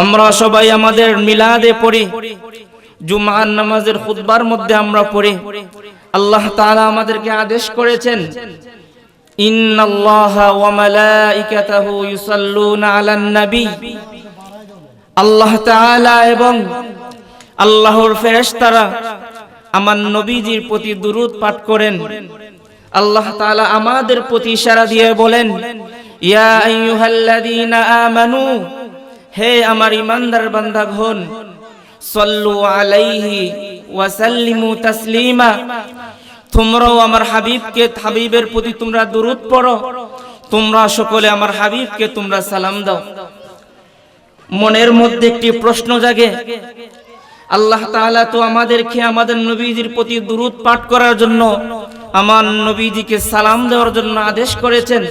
আমরা সবাই আমাদের মিলাদে পড়ি, জুমার নামাজের খুতবার মধ্যে আমরা পড়ি। আল্লাহ তাআলা আমাদেরকে আদেশ করেছেন নবী। আল্লাহ তাআলা এবং আল্লাহর আমার প্রতি পাঠ করেন। আল্লাহ তাআলা আমাদের প্রতি ইশারা দিয়ে বলেন, ইয়া হে আমার ইমানদার বান্দাগণ সল্লু আলাইহি ওয়া সাল্লিমু তাসলিমা। তোমরাও আমার হাবিবকে, হাবিবের প্রতি তোমরা দুরূদ পড়ো। তোমরা সকলে আমার হাবিবকে তোমরা সালাম দাও। মনের মধ্যে একটি প্রশ্ন জাগে, আল্লাহ তাআলা তো আমাদেরকে আমাদের নবীজির প্রতি দুরূদ পাঠ করার জন্য আমার নবীজিকে সালাম দেওয়ার জন্য আদেশ করেছেন।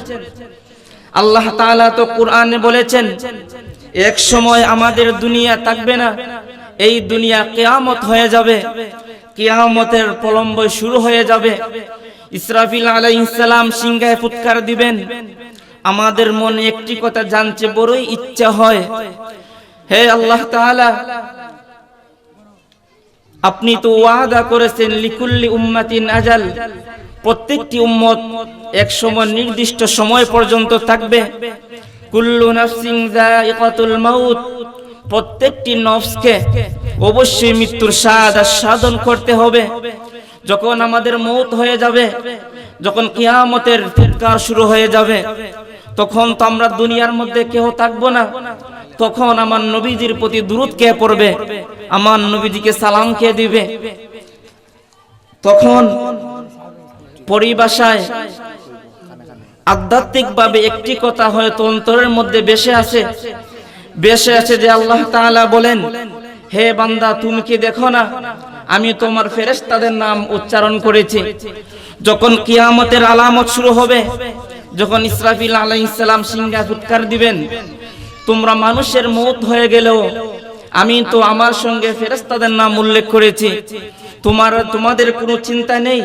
আল্লাহ তাআলা তো কোরআনে বলেছেন এক সময় আমাদের দুনিয়া থাকবে না, এই দুনিয়া কেয়ামত হয়ে যাবে। কেয়ামতের প্রলম্ব শুরু হয়ে যাবে। ইসরাফিল আলাইহিস সালাম সিংহায় ফুৎকার দিবেন। আমাদের মনে একটি কথা জানতে বড়ই ইচ্ছা হয়। হে আল্লাহ তাআলা, আপনি তো ওয়াদা করেছেন, লিকুল্লি উম্মাতিন আজাল। প্রত্যেকটি উম্মত এক সময় নির্দিষ্ট সময় পর্যন্ত থাকবে। কুল্লু নাফসিন যায়িকাতুল মাউত। প্রত্যেকটি নফসকে অবশ্যই মৃত্যুর স্বাদ আস্বাদন করতে হবে। যখন আমাদের মৌত হয়ে যাবে, যখন কিয়ামতের ফুৎকার শুরু হয়ে যাবে, তখন তো আমরা দুনিয়ার মধ্যে কেউ থাকব না। তখন আমার নবীজির প্রতি দূরত কে পড়বে? আমার নবীজিকে সালাম কে দিবে? তখন পরিভাষায় আধ্যাত্মিকভাবে একটি কথা হয়তো অন্তরের মধ্যে বেশে আছে। বেশে আছে যে আল্লাহ তাআলা বলেন, হে বান্দা, তুমি কি দেখো না? আমি তোমার ফেরেশতাদের নাম উচ্চারণ করেছি। যখন কিয়ামতের আলামত শুরু হবে, যখন ইসরাফিল আলাইহিস সালাম সিংহা ফুৎকার দিবেন, তোমরা মানুষের মৌত হয়ে গেলেও, আমি তো আমার সঙ্গে ফেরেশতাদের নাম উল্লেখ করেছি। তোমার, তোমাদের কোনো চিন্তা নেই?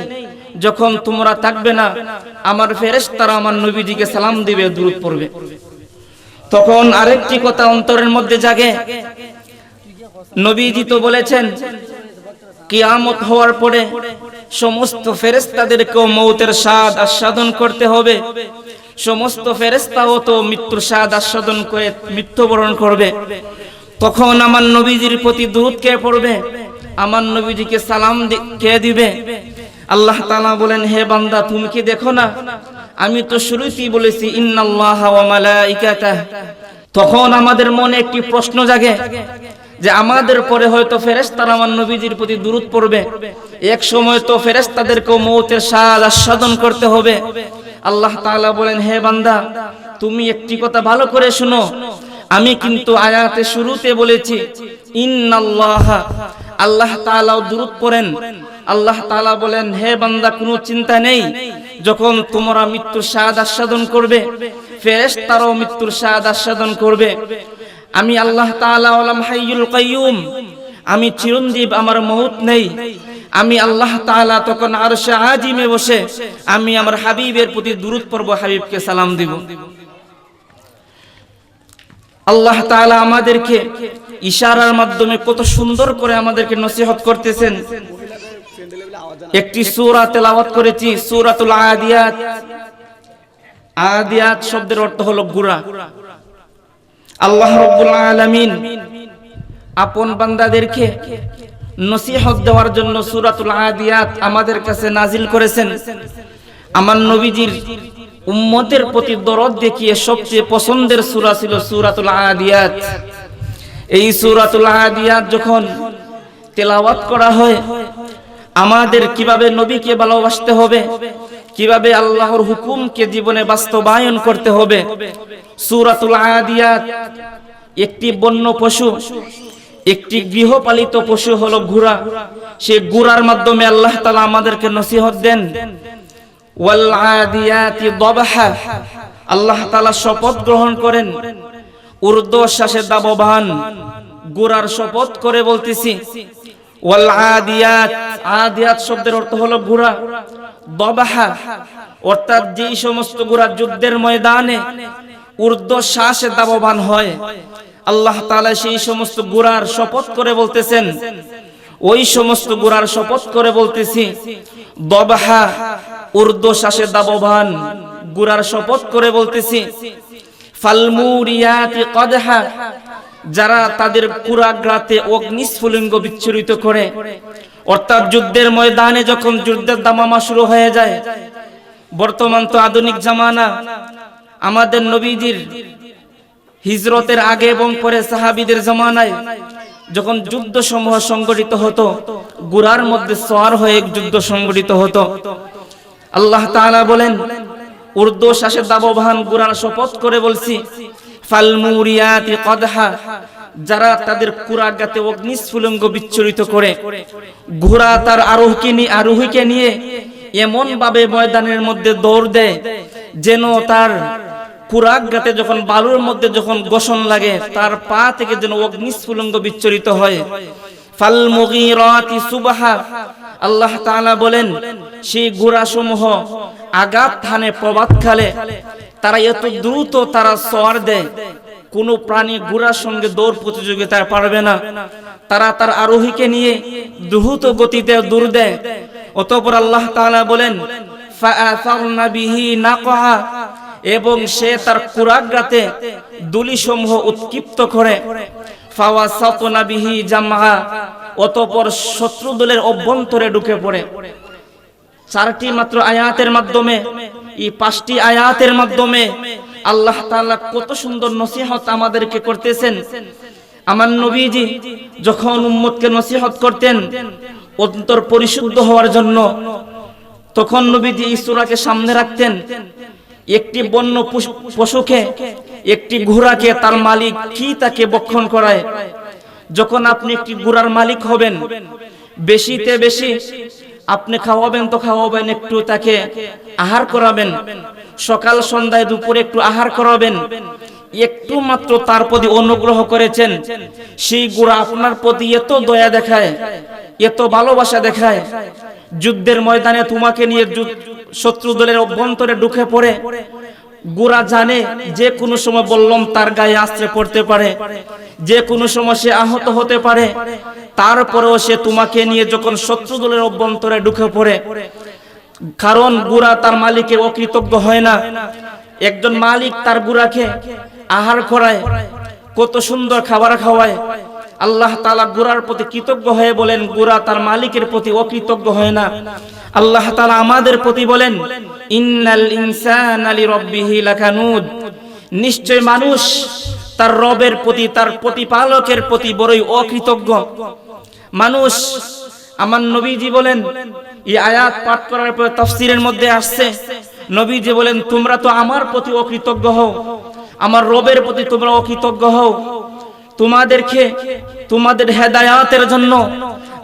যখন তোমরা থাকবে না, আমার ফেরেস তারা আমার নবীজিকে সালাম দিবে দূরত পড়বে। তখন আরেকটি কথা অন্তরের মধ্যে জাগে। নবীজি তো বলেছেন, কিয়ামত হওয়ার পরে সমস্ত ফেরেশতাদেরকেও মৌতের স্বাদ আস্বাদন করতে হবে। সমস্ত ফেরেশতাও তো মৃত্যুর স্বাদ আস্বাদন করে মৃত্যুবরণ করবে। তখন আমার নবীজির প্রতি দূত কে পড়বে? আমার নবীজিকে সালাম কে দিবে? আল্লাহ তাআলা বলেন, হে বান্দা, তুমি কি দেখো না? আমি তো শুরুতেই বলেছি, ইন্নাল্লাহ তখন আমাদের মনে একটি প্রশ্ন জাগে, যে আমাদের পরে হয়তো ফেরেশতারা আমার নবীজির প্রতি দূরত পড়বে। এক সময় তো ফেরেশতাদেরকেও মৌতের স্বাদ আস্বাদন করতে হবে। আল্লাহ তাআলা বলেন, হে বান্দা, তুমি একটি কথা ভালো করে শুনো। আমি কিন্তু আয়াতে শুরুতে বলেছি, ইন্নাল্লাহা। আল্লাহ তাআলাও দূরত পড়েন। আল্লাহ তাআলা বলেন, হে বান্দা, কোনো চিন্তা নেই। যখন তোমরা মৃত্যুর স্বাদ আস্বাদন করবে, ফেরেশতারাও মৃত্যুর স্বাদ আস্বাদন করবে। আমি আল্লাহ তাআলা আলাম হাইয়ুল কাইয়ুম। আমি চিরঞ্জীব, আমার মৌত নেই। আমি আল্লাহ তাআলা তখন আরশে আজিমে বসে, আমি আমার হাবিবের প্রতি দুরূদ পড়ব, হাবিবকে সালাম দিব। আল্লাহ তাআলা আমাদেরকে ইশারার মাধ্যমে কত সুন্দর করে আমাদেরকে নসিহত করতেছেন। একটি সূরা তেলাওয়াত করেছি, সূরাতুল আদিয়াত। আদিয়াত শব্দের অর্থ হলো গুরা আল্লাহ রব্বুল আলামিন আপন বান্দাদেরকে নসিহত দেওয়ার জন্য সূরাতুল আদিয়াত আমাদের কাছে নাজিল করেছেন। আমার নবীজির উম্মতের প্রতি দরদ দেখিয়ে সবচেয়ে পছন্দের সূরা ছিল সূরাতুল আদিয়াত। এই সূরাতুল আদিয়াত যখন তেলাওয়াত করা হয় আমাদের কীভাবে নবীকে ভালোবাসতে হবে? কীভাবে আল্লাহর হুকুমকে জীবনে বাস্তবায়ন করতে হবে? সূরাতুল আদিয়াত একটি বন্য পশু, একটি গৃহপালিত পশু হলো ঘোড়া। সে ঘোড়ার মাধ্যমে আল্লাহ তাআলা আমাদেরকে নসিহত দেন। আল্লাহ তাআলা শপথ গ্রহণ করেন। ঊর্ধ্বশ্বাসে দাববান গোড়ার শপথ করে বলতেছি শব্দের অর্থ হলো দবাহা, অর্থাৎ যেই সমস্ত যুদ্ধের ময়দানে দাববান হয়, আল্লাহ সেই সমস্ত গুরার শপথ করে বলতেছেন, ওই সমস্ত গুরার শপথ করে বলতেছি, দবাহা, উর্দু শ্বাসে দাববান গুরার শপথ করে বলতেছি ফালমুরিয়াতি যারা তাদের কুরাগ্রাতে অগ্নিস্ফুলিঙ্গ বিচ্ছুরিত করে, অর্থাৎ যুদ্ধের ময়দানে যখন যুদ্ধের দামামা শুরু হয়ে যায়, বর্তমান তো আধুনিক জামানা, আমাদের নবীজির হিজরতের আগে এবং পরে সাহাবিদের জামানায় যখন যুদ্ধ সমূহ সংগঠিত হতো, গুরার মধ্যে সোয়ার হয়ে যুদ্ধ সংগঠিত হতো। আল্লাহ তাআলা বলেন, উর্দু শ্বাসে দাববান গুরার শপথ করে বলছি ফালমুরিয়াতি কদহা, যারা তাদের কুরাগাতে অগ্নিস্ফুলঙ্গ বিচ্ছুরিত করে, ঘোড়া তার আরোহীকে নিয়ে আরোহীকে নিয়ে এমন ভাবে ময়দানের মধ্যে দৌড় দেয়, যেন তার কুরাগাতে যখন বালুর মধ্যে যখন গোসন লাগে, তার পা থেকে যেন অগ্নিস্ফুলঙ্গ বিচ্ছরিত হয়। ফাল মুগীরাতি সুবহা। আল্লাহ তাআলা বলেন, সেই ঘোড়াসমূহ আঘাত থানে প্রবাদ খালে, তারা এত দ্রুত তারা সওয়ার দেয়, কোন প্রাণী ঘোড়ার সঙ্গে দৌড় প্রতিযোগিতায় পারবে না। তারা তার আরোহীকে নিয়ে দ্রুত গতিতে দূর দেয়। অতঃপর আল্লাহ তাআলা বলেন, ফাআসারনা বিহি নাকহা এবং সে তার কুরাগ্রাতে দুলিসমূহ উৎক্ষিপ্ত করে। ফাওয়াসাতনা বিহি জামহা, অতঃপর শত্রু দলের অভ্যন্তরে ঢুকে পড়ে। চারটি মাত্র আয়াতের মাধ্যমে, এই পাঁচটি আয়াতের মাধ্যমে আল্লাহ তাআলা কত সুন্দর নসিহত আমাদেরকে করতেছেন। আমার নবীজি যখন উম্মতকে নসিহত করতেন, অন্তর পরিশুদ্ধ হওয়ার জন্য, তখন নবীজি এই সূরাকে সামনে রাখতেন। একটি বন্য পশু- পশুকে, একটি ঘোড়াকে তার মালিক কি তাকে বক্ষণ করায়? যখন আপনি একটি ঘোড়ার মালিক হবেন, বেশিতে বেশি আপনি খাওয়াবেন তো খাওয়াবেন, একটু তাকে আহার করাবেন। সকাল, সন্ধ্যায়, দুপুরে একটু আহার করাবেন। একটু মাত্র তার প্রতি অনুগ্রহ করেছেন। সেই গুড়া আপনার প্রতি এত দয়া দেখায়, এত ভালোবাসা দেখায়। যুদ্ধের ময়দানে তোমাকে নিয়ে শত্রু দলের অভ্যন্তরে ঢুকে পড়ে। গোরা জানে যে কোনো সময় বললাম তার গায়ে আশ্রে পড়তে পারে। যে কোনো সময় সে আহত হতে পারে। তারপরেও সে তোমাকে নিয়ে যখন শত্রু দলের অভ্যন্তরে ঢুকে পড়ে। কারণ গুড়া তার মালিকের অকৃতজ্ঞ হয় না। একজন মালিক তার গুড়াকে আহার করায়, কত সুন্দর খাবার খাওয়ায়। আল্লাহ তালা গুড়ার প্রতি কৃতজ্ঞ হয়ে বলেন গুড়া তার মালিকের প্রতি অকৃতজ্ঞ হয় না। আল্লাহ তালা আমাদের প্রতি বলেন, ইন্নাল ইনসান আলী রব্বিহি লাকানুদ। নিশ্চয় মানুষ তার রবের প্রতি, তার প্রতিপালকের প্রতি বড়ই অকৃতজ্ঞ। মানুষ, আমার নবীজি বলেন, এই আয়াত পাঠ করার পর তফসিরের মধ্যে আসছে, নবীজি বলেন, তোমরা তো আমার প্রতি অকৃতজ্ঞ হও, আমার রবের প্রতি তোমরা অকৃতজ্ঞ হও। তোমাদেরকে, তোমাদের হেদায়াতের জন্য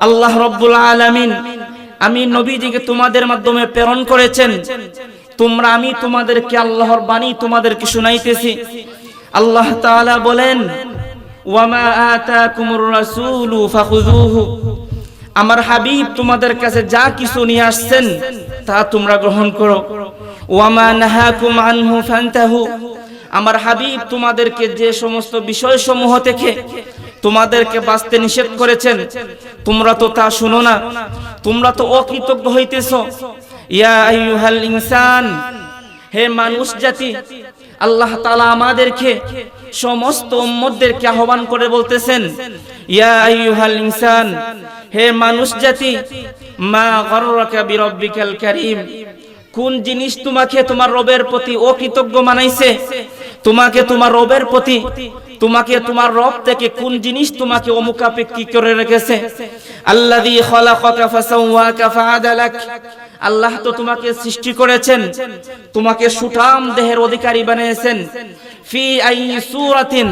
আল্লাহ রব্বুল আলামিন, আমি নবীজিকে তোমাদের মাধ্যমে প্রেরণ করেছেন। তোমরা, আমি তোমাদেরকে আল্লাহর বাণী তোমাদেরকে শুনাইতেছি। আল্লাহ তাআলা বলেন, ওয়ামা আতাকুমুর রাসূলু ফাখুযুহু। আমার হাবিব তোমাদের কাছে যা কিছু নিয়ে আসছেন, তা তোমরা গ্রহণ করো। ওয়ামা নাহাকুম আনহু ফান্তাহু। আমার হাবিব তোমাদেরকে যে সমস্ত বিষয় সমূহ থেকে তোমাদেরকে বাঁচতে নিষেধ করেছেন, তোমরা তো তা শুনো না। তোমরা তো অকৃতজ্ঞ হইতেছ। ইয়া ইনসান, হে মানুষ জাতি, আল্লাহ তাআলা আমাদেরকে সমস্ত উম্মতদেরকে আহ্বান করে বলতেছেন, ইয়া আইয়ুহাল ইনসান, হে মানুষ জাতি, মা গররাকা বিরব্বিকাল কারীম কোন জিনিস তোমাকে তোমার রবের প্রতি অকৃতজ্ঞ মানাইছে? তোমাকে তোমার রবের প্রতি, তোমাকে তোমার রব থেকে কোন জিনিস তোমাকে অমুখাপেক্ষী করে রেখেছে? আল্লাযী খালাকাকা ফাসাওয়াকা আল্লাহ তো তোমাকে সৃষ্টি করেছেন, তোমাকে সুঠাম দেহের অধিকারী বানিয়েছেন। ফি আই সূরাতিন।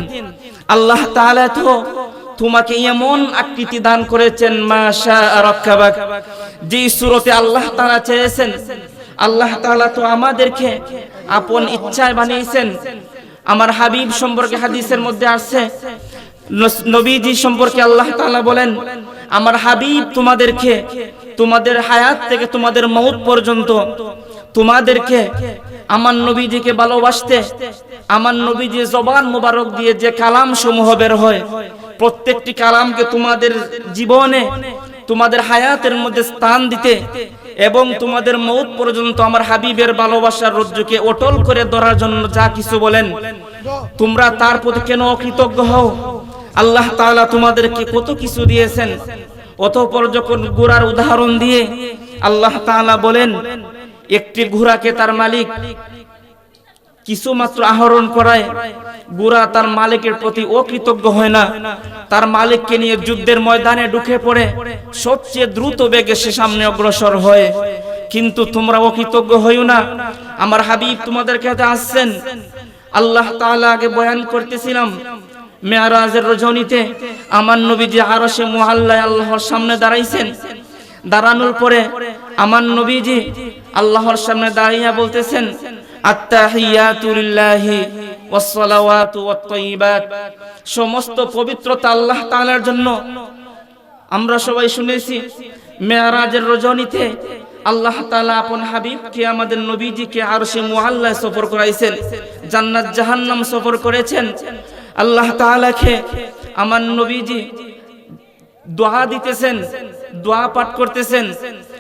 আল্লাহ তাআলা তো তোমাকে এমন আকৃতি দান করেছেন মাশা রাক্কাবাক যে সূরতে আল্লাহ তাআলা চেয়েছেন। আল্লাহ তাআলা তো আমাদেরকে আপন ইচ্ছায় বানিয়েছেন। আমার হাবিব সম্পর্কে হাদিসের মধ্যে আসছে নবীজি সম্পর্কে আল্লাহ তাআলা বলেন, আমার হাবিব তোমাদেরকে, তোমাদের হায়াত থেকে তোমাদের মৌত পর্যন্ত তোমাদেরকে আমার নবীজিকে ভালোবাসতে, আমার নবীজি জবান মোবারক দিয়ে যে কালাম সমূহ বের হয়, প্রত্যেকটি কালামকে তোমাদের জীবনে, তোমাদের হায়াতের মধ্যে স্থান দিতে এবং তোমাদের মৌত পর্যন্ত আমার হাবিবের ভালোবাসার রজ্জুকে অটল করে ধরার জন্য যা কিছু বলেন, তোমরা তার প্রতি কেন অকৃতজ্ঞ হও? আল্লাহ তাআলা তোমাদেরকে কত কিছু দিয়েছেন। অতঃপর যখন ঘোড়ার উদাহরণ দিয়ে আল্লাহ তাআলা বলেন, একটি ঘোড়াকে তার মালিক কিছু মাত্র আহরণ করায় গুড়া তার মালিকের প্রতি অকৃতজ্ঞ হয় না। তার মালিককে নিয়ে যুদ্ধের ময়দানে ঢুকে পড়ে, সবচেয়ে দ্রুত বেগে সে সামনে অগ্রসর হয়। কিন্তু তোমরা অকৃতজ্ঞ হইও না। আমার হাবিব তোমাদের কাছে আসছেন। আল্লাহ তাআলা আগে বয়ান করতেছিলাম, মেয়ারাজের রজনীতে আমার নবীজি আরও সে মুহাল্লায় আল্লাহর সামনে দাঁড়াইছেন। দাঁড়ানোর পরে আমার নবীজি আল্লাহর সামনে দাঁড়িয়ে বলতেছেন সমস্ত পবিত্রতা আল্লাহ তাআলার জন্য। আমরা সবাই শুনেছি, মেয়ারাজের রজনীতে আল্লাহ তাআলা আপন হাবিব হাবিবকে, আমাদের নবীজিকে আরশে মুআল্লায় সফর করাইছেন, জান্নাত জাহান্নাম সফর করেছেন। আল্লাহ তাআলাকে আমার নবীজি দোয়া দিতেছেন, দোয়া পাঠ করতেছেন।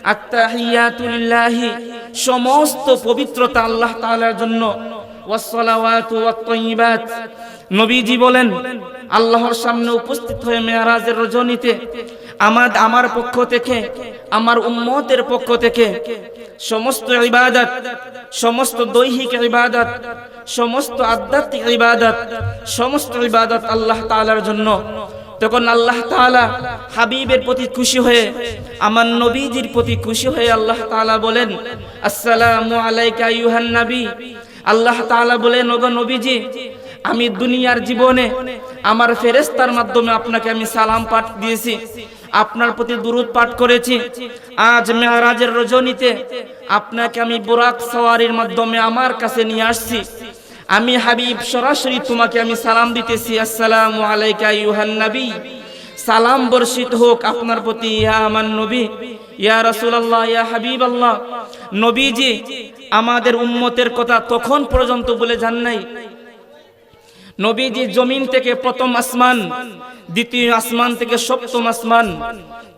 আত্তাহিয়াতু লিল্লাহি সমস্ত পবিত্রতা আল্লাহ তাআলার জন্য। নবীজি বলেন, আল্লাহর সামনে উপস্থিত হয়ে মেয়ারাজের রজনীতে, আমার আমার পক্ষ থেকে, আমার উম্মতের পক্ষ থেকে সমস্ত ইবাদত, সমস্ত দৈহিক ইবাদত, সমস্ত আধ্যাত্মিক ইবাদত, সমস্ত ইবাদত আল্লাহ তাআলার জন্য তখন আল্লাহ তাআলা হাবিবের প্রতি খুশি হয়ে, আমার নবীজির প্রতি খুশি হয়ে আল্লাহ তাআলা বলেন, আসসালামু আলাইকা নবী। আল্লাহ তাআলা বলেন, ওগো নবীজি, আমি দুনিয়ার জীবনে আমার ফেরেস্তার মাধ্যমে আপনাকে আমি সালাম পাঠ দিয়েছি, আপনার প্রতি দুরুদ পাঠ করেছি। আজ মেহারাজের রজনীতে আপনাকে আমি বোরাক সওয়ারির মাধ্যমে আমার কাছে নিয়ে আসছি। আমি হাবিব, সরাসরি তোমাকে আমি সালাম দিতেছি, আসসালামু আলাইকা ইউহান নবী। সালাম বর্ষিত হোক আপনার প্রতি, ইয়া আমার নবী, ইয়া রাসূলুল্লাহ, ইয়া হাবিব আল্লাহ নবীজি, আমাদের উম্মতের কথা তখন পর্যন্ত বলে যান নাই। নবীজি জমিন থেকে প্রথম আসমান, দ্বিতীয় আসমান থেকে সপ্তম আসমান,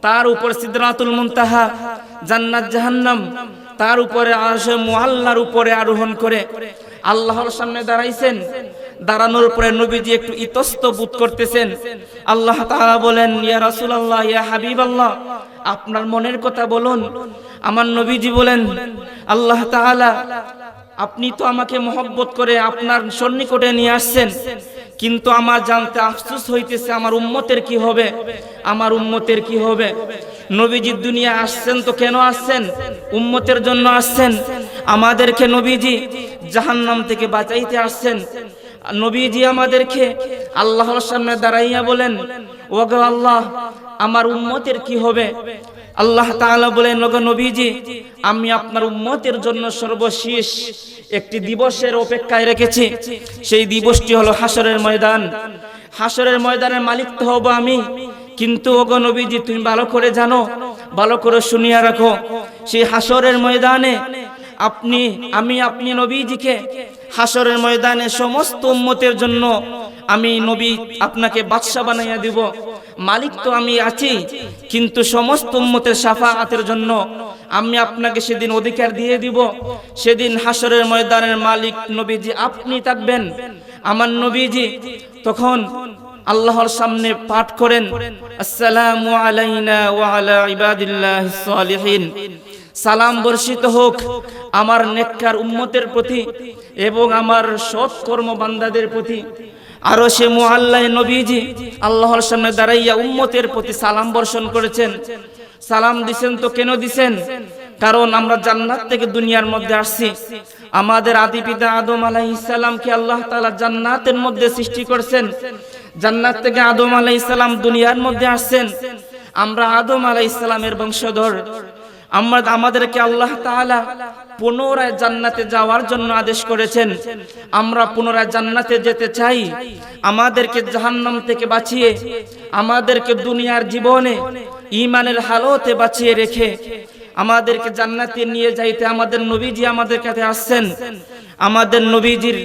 তার উপর সিদরাতুল মুনতাহা, জান্নাত জাহান্নাম, তার উপরে আরশে মুআল্লার উপরে আরোহণ করে আল্লাহর সামনে দাঁড়াইছেন। দাঁড়ানোর পরে নবীজি একটু ইতস্ত বোধ করতেছেন। আল্লাহ তাআলা বলেন, ইয়া রাসূলুল্লাহ, ইয়া হাবিবাল্লাহ। আপনার মনের কথা বলুন। আমার নবীজি বলেন, আল্লাহ তাআলা, আপনি তো আমাকে মহব্বত করে আপনার সন্নিকটে নিয়ে আসছেন। কিন্তু আমার জানতে আফসোস হইতেছে, আমার উম্মতের কি হবে? আমার উম্মতের কি হবে? নবীজি দুনিয়া আসছেন তো কেন আসছেন? উম্মতের জন্য আসছেন। আমাদেরকে নবীজি জাহান্নাম থেকে বাঁচাইতে আসছেন। নবীজি আমাদেরকে আল্লাহর সামনে দাঁড়াইয়া বলেন, ওগো আল্লাহ, আমার উম্মতের কি হবে? আল্লাহ তাআলা বলেন, ওগো নবীজি, আমি আপনার উম্মতের জন্য সর্বশেষ একটি দিবসের অপেক্ষায় রেখেছি। সেই দিবসটি হলো হাসরের ময়দান। হাসরের ময়দানের মালিক তো হব আমি। কিন্তু ওগো নবীজি, তুমি ভালো করে জানো, ভালো করে শুনিয়া রাখো, সেই হাসরের ময়দানে আপনি, আমি আপনি নবীজিকে হাসরের ময়দানে সমস্ত উম্মতের জন্য আমি নবী আপনাকে বাদশা বানাইয়া দিব। মালিক তো আমি আছি, কিন্তু সমস্ত উম্মতের সাফাআতের জন্য আমি আপনাকে সেদিন অধিকার দিয়ে দিব। সেদিন হাসরের ময়দানের মালিক নবীজি আপনি থাকবেন। আমার নবীজি তখন আল্লাহর সামনে পাঠ করেন, আসসালামু আলাইনা ওয়া আলা ইবাদিল্লাহিস সালিহিন। সালাম বর্ষিত হোক আমার নেককার উম্মতের প্রতি এবং আমার সৎ কর্ম বান্দাদের প্রতি। আরও সে মুআল্লাহ নবীজি আল্লাহর সামনে দাঁড়াইয়া উম্মতের প্রতি সালাম বর্ষণ করেছেন। সালাম দিছেন তো কেন দিছেন? কারণ আমরা জান্নাত থেকে দুনিয়ার মধ্যে আসছি। আমাদের আদি পিতা আদম আলাইহিস সালামকে আল্লাহ তাআলা জান্নাতের মধ্যে সৃষ্টি করেছেন। জান্নাত থেকে আদম আলাইহিস সালাম দুনিয়ার মধ্যে আসছেন। আমরা আদম আলাইহিস সালামের বংশধর। আমরা আমাদেরকে আল্লাহ তাআলা পুনরায় জান্নাতে যাওয়ার জন্য আদেশ করেছেন। আমরা পুনরায় জান্নাতে যেতে চাই। আমাদেরকে জাহান্নাম থেকে বাঁচিয়ে, আমাদেরকে দুনিয়ার জীবনে ঈমানের হালতে বাঁচিয়ে রেখে, আমাদেরকে জান্নাতে নিয়ে যাইতে আমাদের নবীজি আমাদের কাছে আসছেন। আমাদের নবীজির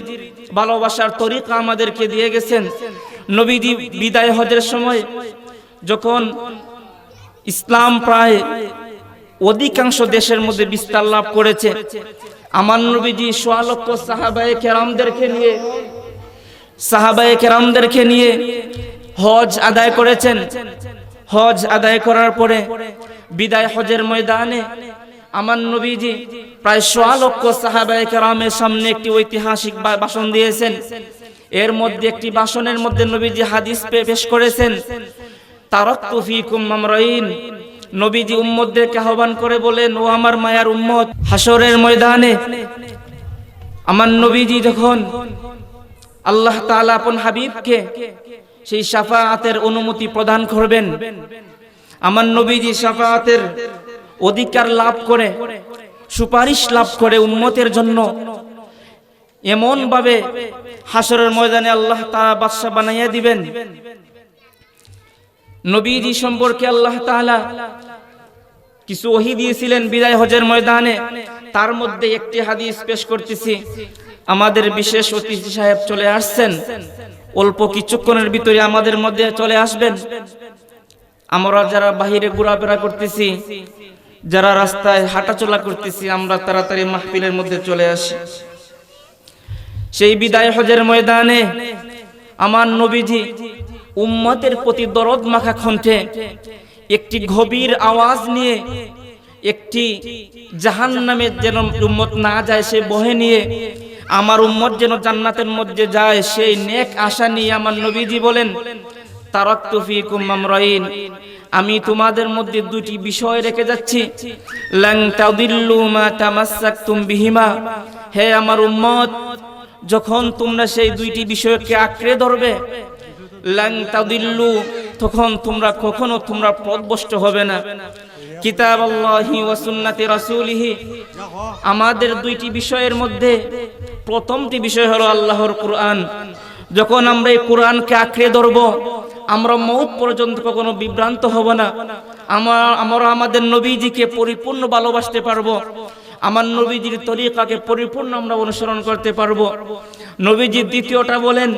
ভালোবাসার তরিকা আমাদেরকে দিয়ে গেছেন। নবীজি বিদায় হজের সময় যখন ইসলাম প্রায় অধিকাংশ দেশের মধ্যে বিস্তার লাভ করেছে। আমার নবীজি সোয়া লক্ষ সাহাবায়ে কেরামদেরকে নিয়ে, সাহাবায়ে কেরামদেরকে নিয়ে হজ আদায় করেছেন। হজ আদায় করার পরে বিদায় হজের ময়দানে আমার নবীজি প্রায় সোয়া লক্ষ সাহাবায়ে কেরামের সামনে একটি ঐতিহাসিক ভাষণ দিয়েছেন। এর মধ্যে একটি ভাষণের মধ্যে নবীজি হাদিস পেশ করেছেন, তারাক্তু ফিকুম মামরাইন নবীজি উম্মতদেরকে আহ্বান করে বলেন, ও আমার মায়ার উম্মত হাসরের ময়দানে। আমার নবীজি যখন আল্লাহ তাআলা আপন হাবিবকে সেই শাফাআতের অনুমতি প্রদান করবেন, আমার নবীজি শাফাআতের অধিকার লাভ করে, সুপারিশ লাভ করে উম্মতের জন্য এমন ভাবে হাসরের ময়দানে আল্লাহ তাআলা বাদশা বানাইয়া দিবেন। নবীজি সম্পর্কে আল্লাহ তাআলা কিছু ওহি দিয়েছিলেন বিদায় হজের ময়দানে। তার মধ্যে একটি হাদিস পেশ করতেছি। আমাদের বিশেষ অতিথি সাহেব চলে আসছেন। অল্প কিছুক্ষণের ভিতরে আমাদের মধ্যে চলে আসবেন। আমরা যারা বাহিরে ঘোরাফেরা করতেছি, যারা রাস্তায় হাঁটাচলা করতেছি, আমরা তাড়াতাড়ি মাহফিলের মধ্যে চলে আসি। সেই বিদায় হজের ময়দানে আমার নবীজি উম্মতের প্রতি দরদ মাখা কণ্ঠে একটি গভীর আওয়াজ নিয়ে একটি জাহান নামে যেন উম্মত না যায় সে বহে নিয়ে, আমার উম্মত যেন জান্নাতের মধ্যে যায়, সেই নেক আশা নিয়ে আমার নবীজি বলেন, তারাক্তু ফিকুম মামরাইন আমি তোমাদের মধ্যে দুটি বিষয় রেখে যাচ্ছি। বিহিমা, হে আমার উম্মত, যখন তোমরা সেই দুইটি বিষয়কে আঁকড়ে ধরবে লাং তাদিল্লু, তখন তোমরা কখনো তোমরা পথভ্রষ্ট হবে না। কিতাব আল্লাহি রাসূলিহি। আমাদের দুইটি বিষয়ের মধ্যে প্রথমটি বিষয় হলো আল্লাহর কোরআন। যখন আমরা এই কোরআনকে আঁকড়ে ধরব, আমরা মৌত পর্যন্ত কখনো বিভ্রান্ত হব না। আমার আমরা আমাদের নবীজিকে পরিপূর্ণ ভালোবাসতে পারব। আমার নবীজির তরিকাকে পরিপূর্ণ আমরা অনুসরণ করতে পারব। নবীজির দ্বিতীয়টা বলেন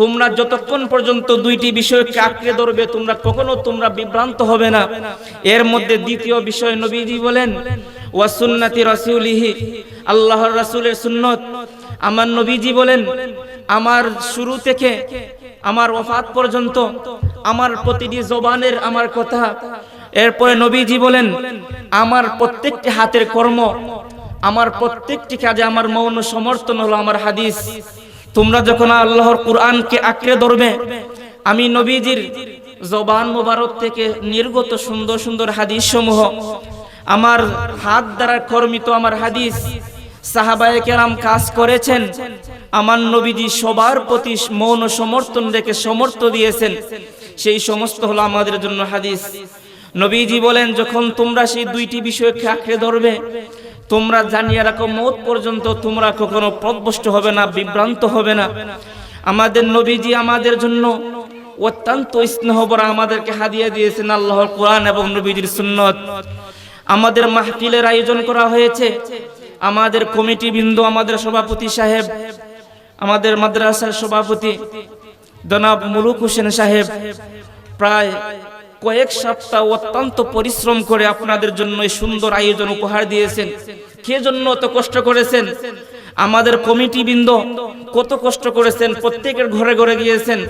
তোমরা যতক্ষণ পর্যন্ত দুইটি বিষয়কে আঁকড়ে ধরবে, তোমরা কখনো তোমরা বিভ্রান্ত হবে না। এর মধ্যে দ্বিতীয় বিষয় নবীজি বলেন, ওয়া সুন্নাতি রাসূলিহি, আল্লাহর রাসূলের সুন্নত। আমার নবীজি বলেন, আমার শুরু থেকে আমার ওফাত পর্যন্ত আমার প্রতিটি জবানের আমার কথা। এরপরে নবীজি বলেন, আমার প্রত্যেকটি হাতের কর্ম আমার প্রত্যেকটি কাজে আমার মৌন সমর্থন হলো আমার হাদিস। তোমরা যখন আল্লাহর কোরআনকে আঁকড়ে ধরবে, আমি নবীজির জবান মোবারক থেকে নির্গত সুন্দর সুন্দর হাদিস সমূহ আমার হাত দ্বারা কর্মিত আমার হাদিস সাহাবায়ে কেরাম কাজ করেছেন। আমার নবীজি সবার প্রতি মৌন সমর্থন রেখে সমর্থ দিয়েছেন। সেই সমস্ত হলো আমাদের জন্য হাদিস। নবীজি বলেন, যখন তোমরা সেই দুইটি বিষয়কে আঁকড়ে ধরবে তোমরা জানিয়ে রাখো, মত পর্যন্ত তোমরা কখনো পথভ্রষ্ট হবে না, বিভ্রান্ত হবে না। আমাদের নবীজি আমাদের জন্য অত্যন্ত স্নেহবরা আমাদেরকে হাদিয়া দিয়েছেন আল্লাহর কোরআন এবং নবীজির সুন্নত। আমাদের মাহফিলের আয়োজন করা হয়েছে। আমাদের কমিটি বৃন্দ, আমাদের সভাপতি সাহেব, আমাদের মাদ্রাসার সভাপতি জনাব মুলুক হোসেন সাহেব, প্রায় কয়েক সপ্তাহ অত্যন্ত পরিশ্রম করে আপনাদের জন্য সুন্দর আয়োজন উপহার দিয়েছেন। কে জন্য অত কষ্ট করেছেন? আমাদের কমিটি বৃন্দ কত কষ্ট করেছেন, প্রত্যেকের ঘরে ঘরে গিয়েছেন,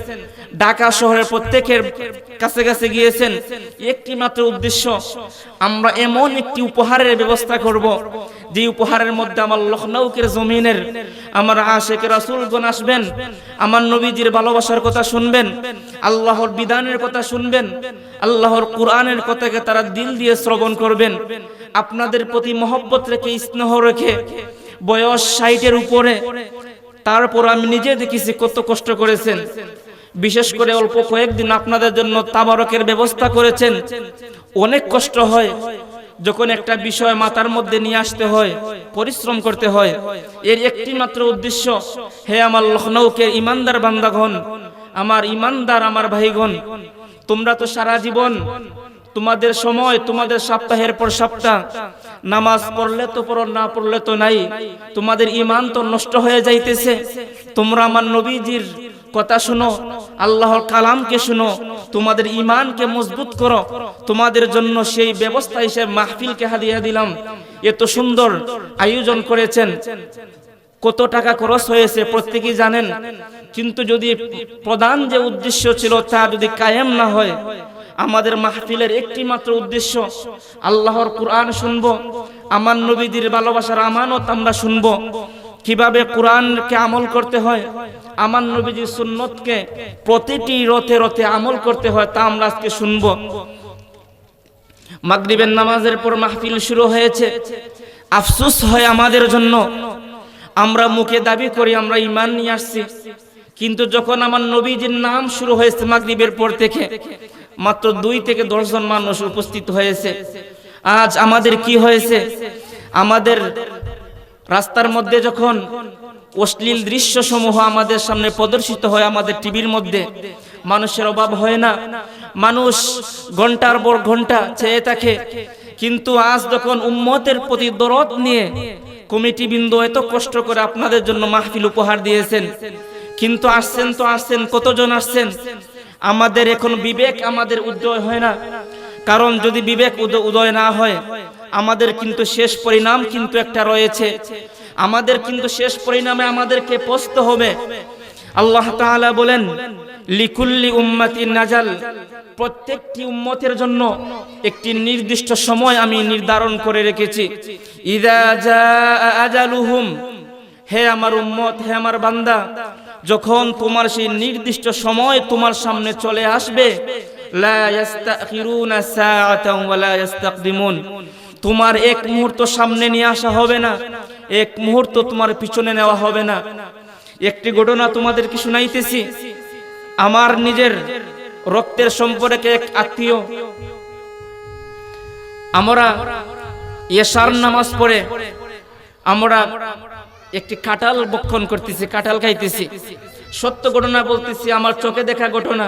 ঢাকা শহরের প্রত্যেকের কাছে কাছে গিয়েছেন। একটি মাত্র উদ্দেশ্য, আমরা এমন একটি উপহারের ব্যবস্থা করব, যে উপহারের মধ্যে আমার লখনৌকের জমিনের, আমার আশেখ রাসুলগণ আসবেন, আমার নবীজির ভালোবাসার কথা শুনবেন, আল্লাহর বিধানের কথা শুনবেন, আল্লাহর কোরআনের কথাকে তারা দিল দিয়ে শ্রবণ করবেন। আপনাদের প্রতি মহব্বত রেখে, স্নেহ রেখে বয়স ষাটের উপরে। তারপর আমি নিজে দেখেছি কত কষ্ট করেছেন। বিশেষ করে অল্প কয়েকদিন আপনাদের জন্য তাবারকের ব্যবস্থা করেছেন। অনেক কষ্ট হয়। যখন একটা বিষয় মাথার মধ্যে নিয়ে আসতে হয়, পরিশ্রম করতে হয়। এর একটি মাত্র উদ্দেশ্য, হে আমার লখনৌকে ইমানদার বান্দাগণ, আমার ইমানদার আমার ভাইগণ, তোমরা তো সারা জীবন তোমাদের সময়, তোমাদের সপ্তাহের পর সপ্তাহ। নামাজ পড়লে তো পড়ো, না পড়লে তো নাই। তোমাদের ইমান তো নষ্ট হয়ে যাইতেছে। তোমরা আমার নবীজির কথা শুনো, আল্লাহর কালামকে শুনো, তোমাদের ইমানকে মজবুত করো। তোমাদের জন্য সেই ব্যবস্থা হিসেবে মাহফিলকে হাদিয়া দিলাম। এত সুন্দর আয়োজন করেছেন। কত টাকা খরচ হয়েছে প্রত্যেকেই জানেন। কিন্তু যদি প্রধান যে উদ্দেশ্য ছিল তা যদি কায়েম না হয় আমাদের মাহফিলের একটি মাত্র উদ্দেশ্য, আল্লাহর কোরআন শুনব, আমার নবীদের ভালোবাসার আমানত আমরা শুনব। কীভাবে কোরআনকে আমল করতে হয়? আমার নবীজির সুন্নতকে প্রতিটি রতে রতে আমল করতে হয় তা আমরা আজকে শুনব। মাগরিবের নামাজের পর মাহফিল শুরু হয়েছে। আফসুস হয় আমাদের জন্য। আমরা মুখে দাবি করি, আমরা ইমান নিয়ে আসছি। কিন্তু যখন আমার নবীজির নাম শুরু হয়েছে মাগরিবের পর থেকে মাত্র দুই থেকে দশজন মানুষ উপস্থিত হয়েছে। আজ আমাদের কি হয়েছে? আমাদের রাস্তার মধ্যে যখন অশ্লীল দৃশ্য সমূহ আমাদের সামনে প্রদর্শিত হয় আমাদের টিভির মধ্যে, মানুষের অভাব হয় না। মানুষ ঘণ্টার পর ঘণ্টা চেয়ে থাকে। কিন্তু আজ যখন উম্মতের প্রতি দরদ নিয়ে কমিটি বিন্দু এত কষ্ট করে আপনাদের জন্য মাহফিল উপহার দিয়েছেন, কিন্তু আসছেন তো আসছেন, কতজন আসছেন? আমাদের এখন বিবেক আমাদের উদয় হয় না। কারণ যদি বিবেক উদ- উদয় না হয়, আমাদের কিন্তু শেষ পরিণাম কিন্তু একটা রয়েছে। আমাদের কিন্তু শেষ পরিণামে আমাদেরকে পস্ত হবে। আল্লাহ তাআলা বলেন, লিকুল্লি উম্মাতিন নাজাল। প্রত্যেকটি উম্মতের জন্য একটি নির্দিষ্ট সময় আমি নির্ধারণ করে রেখেছি। ইদা জাআ আজালুহুম। হে আমার উম্মত, হে আমার বান্দা যখন তোমার সেই নির্দিষ্ট সময় তোমার সামনে চলে আসবে তোমার এক মুহূর্ত সামনে নিয়ে আসা হবে না, এক মুহূর্ত তোমার পিছনে নেওয়া হবে না। একটি ঘটনা তোমাদের তোমাদেরকে শুনাইতেছি। আমার নিজের রক্তের সম্পর্কে এক আত্মীয়, আমরা এশার নামাজ পড়ে, আমরা একটি কাঁঠাল বক্ষণ করতেছি কাঁঠাল খাইতেছি। সত্য ঘটনা বলতেছি আমার চোখে দেখা ঘটনা।